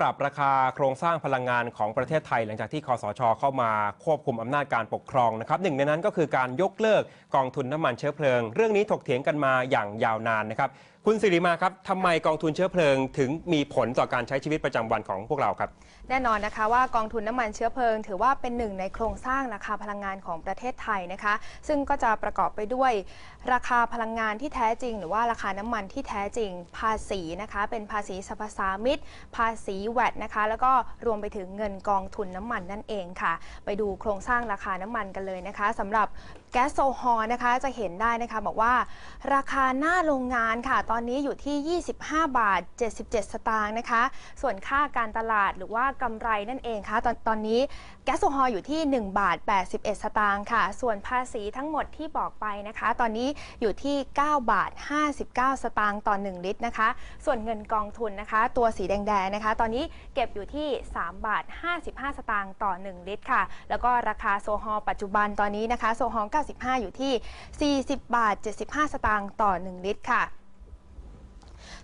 ปรับราคาโครงสร้างพลังงานของประเทศไทย หลังจากที่คอสช เข้ามาควบคุมอำนาจการปกครองนะครับหนึ่งในนั้นก็คือการยกเลิกกองทุนน้ำมันเชื้อเพลิง เรื่องนี้ถกเถียงกันมาอย่างยาวนานนะครับคุณสิริมาครับทำไมกองทุนเชื้อเพลิง ถึงมีผลต่อการใช้ชีวิตประจำวันของพวกเราครับ แน่นอนนะคะว่ากองทุนน้ำมันเชื้อเพลิง ถือว่าเป็นหนึ่งในโครงสร้างราคาพลังงานของประเทศไทยนะคะ ซึ่งก็จะประกอบไปด้วย ราคาพลังงานที่แท้จริง หรือว่าราคาน้ำมันที่แท้จริง ภาษีนะคะ เป็นภาษีสรรพสามิตภาษีแวดนะคะ แล้วก็รวมไปถึงเงินกองทุนน้ำมันนั่นเองค่ะ ไปดูโครงสร้างราคาน้ำมันกันเลยนะคะสำหรับ แก๊สโซฮอลนะคะจะเห็นได้นะคะบอกว่าราคาหน้าโรงงานค่ะ ตอนนี้อยู่ที่ 25 บาท 77 สตางค์นะคะ ส่วนค่าการตลาดหรือว่ากำไรนั่นเองค่ะ ตอนตอนนี้แก๊สโซฮอลอยู่ที่ 1 บาท 81 สตางค์ค่ะ ส่วนภาษีทั้งหมดที่บอกไปนะคะ ตอนนี้อยู่ที่ 9 บาท 59 สตางค์ต่อ 1 ลิตรนะคะ ส่วนเงินกองทุนนะคะ ตัวสีแดงๆนะคะ ตอนนี้เก็บอยู่ที่ 3 บาท 55 สตางค์ต่อ 1 ลิตรค่ะ แล้วก็ราคาโซฮอลปัจจุบันตอนนี้นะคะโซฮอล95 อยู่ที่ 40 บาท 75 สตางค์ต่อ 1 ลิตรค่ะ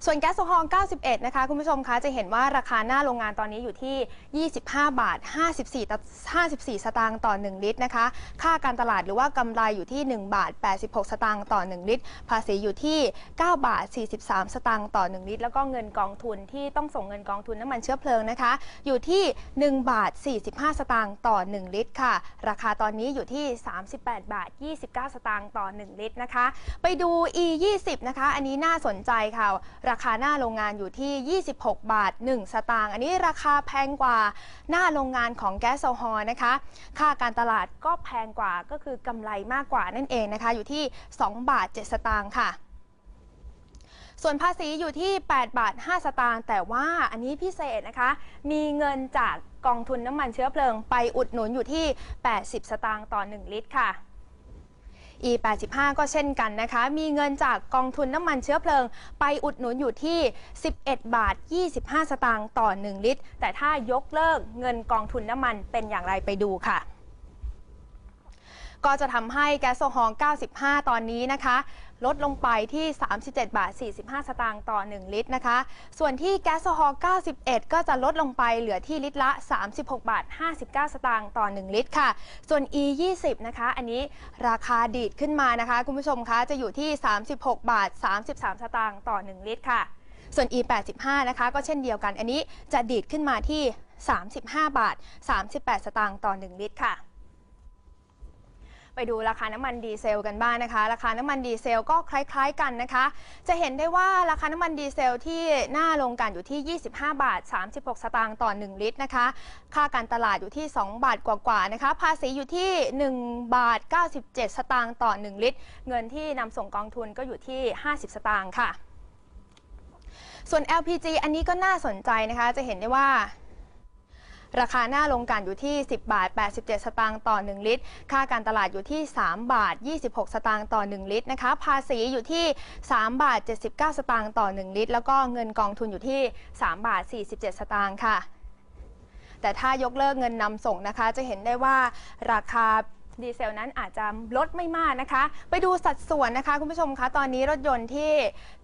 ส่วนแก๊สโซฮอล91 นะคะ คุณผู้ชมคะจะเห็นว่าราคาหน้าโรงงานตอนนี้อยู่ที่ 25 บาท 54ต54 สตางค์ต่อ 1 ลิตรนะคะ ค่าการตลาดหรือว่ากำไรอยู่ที่ 1 บาท 86 สตางค์ต่อ 1 ลิตร ภาษีอยู่ที่ 9 บาท 43 สตางค์ต่อ 1 ลิตร แล้วก็เงินกองทุนที่ต้องส่งเงินกองทุนน้ำมันเชื้อเพลิงนะคะ อยู่ที่ 1 บาท 45 สตางค์ต่อ 1 ลิตรค่ะ ราคาตอนนี้อยู่ที่ 38 บาท 29 สตางค์ต่อ 1 ลิตรนะคะ ไปดู E 20 นะคะ อันนี้น่าสนใจค่ะราคาหน้าโรงงานอยู่ที่ 26 บาท 1 สตางค์ อันนี้ราคาแพงกว่าหน้าโรงงานของแก๊สโซฮอลนะคะ ค่าการตลาดก็แพงกว่าก็คือกำไรมากกว่านั่นเองนะคะ อยู่ที่ 2 บาท 7 สตางค์ค่ะส่วนภาษีอยู่ที่ 8 บาท 5 สตางค์ แต่ว่าอันนี้พิเศษนะคะ มีเงินจากกองทุนน้ำมันเชื้อเพลิงไปอุดหนุนอยู่ที่ 80 สตางค์ต่อ 1 ลิตรค่ะ E 85 ก็เช่นกันนะคะ มีเงินจากกองทุนน้ำมันเชื้อเพลิง ไปอุดหนุนอยู่ที่ 11 บาท 25 สตางค์ต่อ 1 ลิตร แต่ถ้ายกเลิกเงินกองทุนน้ำมันเป็นอย่างไรไปดูค่ะ ก็จะทำให้แก๊สโซฮอล95 ตอนนี้นะคะ ลดลงไปที่ 37 บาท 45 สตางค์ต่อ 1 ลิตรนะคะ ส่วนที่แก๊สโซฮอล91 ก็จะลดลงไปเหลือที่ลิตรละ 36 บาท 59 สตางค์ต่อ 1 ลิตรค่ะ ส่วน E 20นะคะ อันนี้ราคาดีดขึ้นมานะคะ คุณผู้ชมคะ จะอยู่ที่ 36 บาท 33 สตางค์ต่อ 1 ลิตรค่ะ ส่วน E 85นะคะ ก็เช่นเดียวกัน อันนี้จะดีดขึ้นมาที่ 35 บาท 38 สตางค์ต่อ 1 ลิตรค่ะ ไปดูราคาน้ำมันดีเซลกันบ้างนะคะ ราคาน้ำมันดีเซลก็คล้ายๆกันนะคะ จะเห็นได้ว่าราคาน้ำมันดีเซลที่หน้าโรงกันอยู่ที่ 25 บาท 36 สตางค์ต่อ 1 ลิตรนะคะ ค่าการตลาดอยู่ที่ 2 บาทกว่าๆนะคะ ภาษีอยู่ที่ 1 บาท 97 สตางค์ต่อ 1 ลิตร เงินที่นำส่งกองทุนก็อยู่ที่ 50 สตางค์ค่ะ ส่วน LPG อันนี้ก็น่าสนใจนะคะ จะเห็นได้ว่า ราคาหน้าลงกลั่นอยู่ที่ 10 บาท 87 สตางค์ต่อ 1 ลิตร ค่าการตลาดอยู่ที่ 3 บาท 26 สตางค์ต่อ 1 ลิตรนะคะ ภาษีอยู่ที่ 3 บาท 79 สตางค์ต่อ 1 ลิตร แล้วก็เงินกองทุนอยู่ที่ 3 บาท 47 สตางค์ค่ะแต่ถ้ายกเลิกเงินนำส่งนะคะ จะเห็นได้ว่าราคา ดีเซลนั้นอาจจะลดไม่มากนะคะ ไปดูสัดส่วนนะคะ คุณผู้ชมคะตอนนี้รถยนต์ที่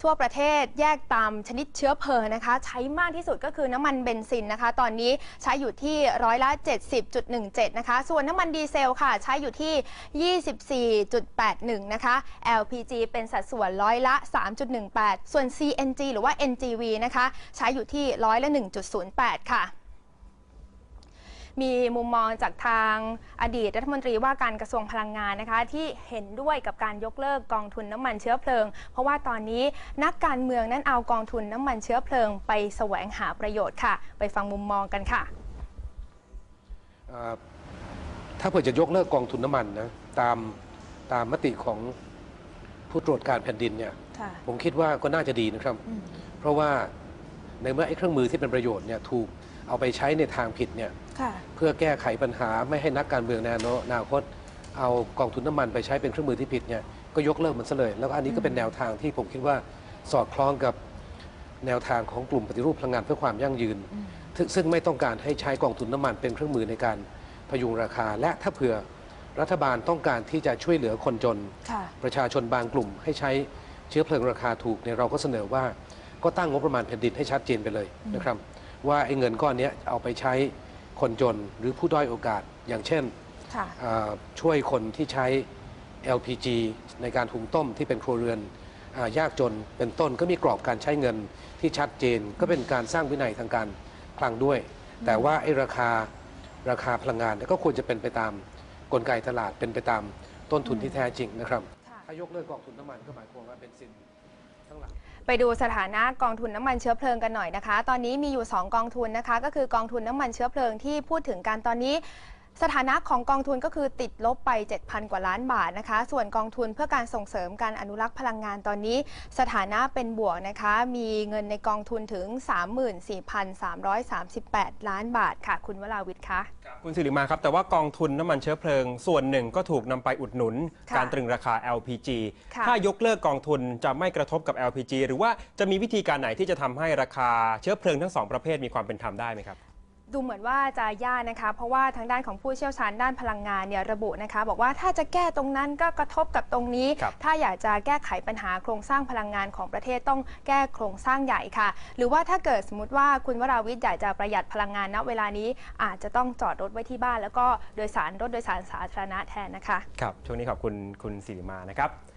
ทั่วประเทศแยกตามชนิดเชื้อเพลิงนะคะ ใช้มากที่สุดก็คือน้ำมันเบนซินนะคะ ตอนนี้ใช้อยู่ที่ร้อยละ 70.17 นะคะ ส่วนน้ำมันดีเซลค่ะ ใช้อยู่ที่ 24.81 นะคะ LPG เป็นสัดส่วนร้อยละ 3.18 ส่วน CNG หรือว่า NGV นะคะ ใช้อยู่ที่ร้อยละ 1.08 ค่ะ มีมุมมองจากทางอดีตรัฐมนตรีว่าการกระทรวงพลังงานนะคะ ที่เห็นด้วยกับการยกเลิกกองทุนน้ำมันเชื้อเพลิง เพราะว่าตอนนี้นักการเมืองนั้นเอากองทุนน้ำมันเชื้อเพลิง ไปแสวงหาประโยชน์ค่ะ ไปฟังมุมมองกันค่ะเอ่อถ้าเผื่อจะยกเลิกกองทุนน้ำมันนะตามตามมติของผู้ตรวจการแผ่นดินเนี่ยค่ะผมคิดว่าก็น่าจะดีนะครับ เพราะว่าในเมื่อไอ้เครื่องมือที่เป็นประโยชน์เนี่ยถูกเอาไปใช้ในทางผิดเนี่ยค่ะ เพื่อแก้ไขปัญหาไม่ให้นักการเมืองในอนาคต เอากองทุนน้ำมันไปใช้เป็นเครื่องมือที่ผิดเนี่ยก็ยกเลิกมันซะเลย แล้วก็อันนี้ก็เป็นแนวทางที่ผมคิดว่าสอดคล้องกับแนวทางของกลุ่มปฏิรูปพลังงานเพื่อความยั่งยืนซึ่งซึ่งไม่ต้องการให้ใช้กองทุนน้ำมันเป็นเครื่องมือในการพยุงราคา และถ้าเผื่อรัฐบาลต้องการที่จะช่วยเหลือคนจนค่ะประชาชนบางกลุ่มให้ใช้เชื้อเพลิงราคาถูกเนี่ยเราก็เสนอว่าก็ตั้งงบประมาณแผ่นดินให้ชัดเจนไปเลยนะครับ ว่าไอ้เงินก้อนเนี้ยเอาไปใช้ คนจนหรือผู้ด้อยโอกาสอย่างเช่นค่ะอ่าช่วยคนที่ใช้ LPG ในการหุงต้มที่เป็นครัวเรือนอายากจนเป็นต้นก็มีกรอบการใช้เงินที่ชัดเจน ก็เป็นการสร้างวินัยทางการคลังด้วย แต่ว่าไอ้ราคาราคาพลังงานเนี่ยก็ควรจะเป็นไปตามกลไกตลาดเป็นไปตามต้นทุนที่แท้จริงนะครับค่ะถ้ายกเลิกกองทุนน้ำมันก็หมายความว่าเป็นสิน ทั้งหลัง ไปดูสถานะกองทุนน้ำมันเชื้อเพลิงกันหน่อยนะคะ ตอนนี้มีอยู่ 2 กองทุนนะคะ ก็คือกองทุนน้ำมันเชื้อเพลิงที่พูดถึงกันตอนนี้ สถานะของกองทุนก็คือติดลบไป 7,000 กว่าล้านบาทนะคะ ส่วนกองทุนเพื่อการส่งเสริมการอนุรักษ์พลังงานตอนนี้ สถานะเป็นบวกนะคะ มีเงินในกองทุนถึง 34,338 ล้านบาทค่ะ คุณวราวิทย์คะคุณสิริมาครับ แต่ว่ากองทุนน้ำมันเชื้อเพลิง ส่วนหนึ่งก็ถูกนำไปอุดหนุนค่ะการตรึงราคา LPG ค่ะถ้ายกเลิกกองทุนจะไม่กระทบกับ LPG หรือว่าจะมีวิธีการไหนที่จะทำให้ราคาเชื้อเพลิงทั้งสองประเภทมีความเป็นธรรมได้ไหมครับ ดูเหมือนว่าจะยากนะคะ เพราะว่าทางด้านของผู้เชี่ยวชาญด้านพลังงานเนี่ยระบุนะคะ บอกว่าถ้าจะแก้ตรงนั้นก็กระทบกับตรงนี้ครับถ้าอยากจะแก้ไขปัญหาโครงสร้างพลังงานของประเทศต้องแก้โครงสร้างใหญ่ค่ะ หรือว่าถ้าเกิดสมมติว่าคุณวราวิทย์อยากจะประหยัดพลังงานณเวลานี้อาจจะต้องจอดรถไว้ที่บ้าน แล้วก็โดยสารรถโดยสารสาธารณะแทนนะคะ ครับ ช่วงนี้ขอบคุณคุณสิริมานะครับ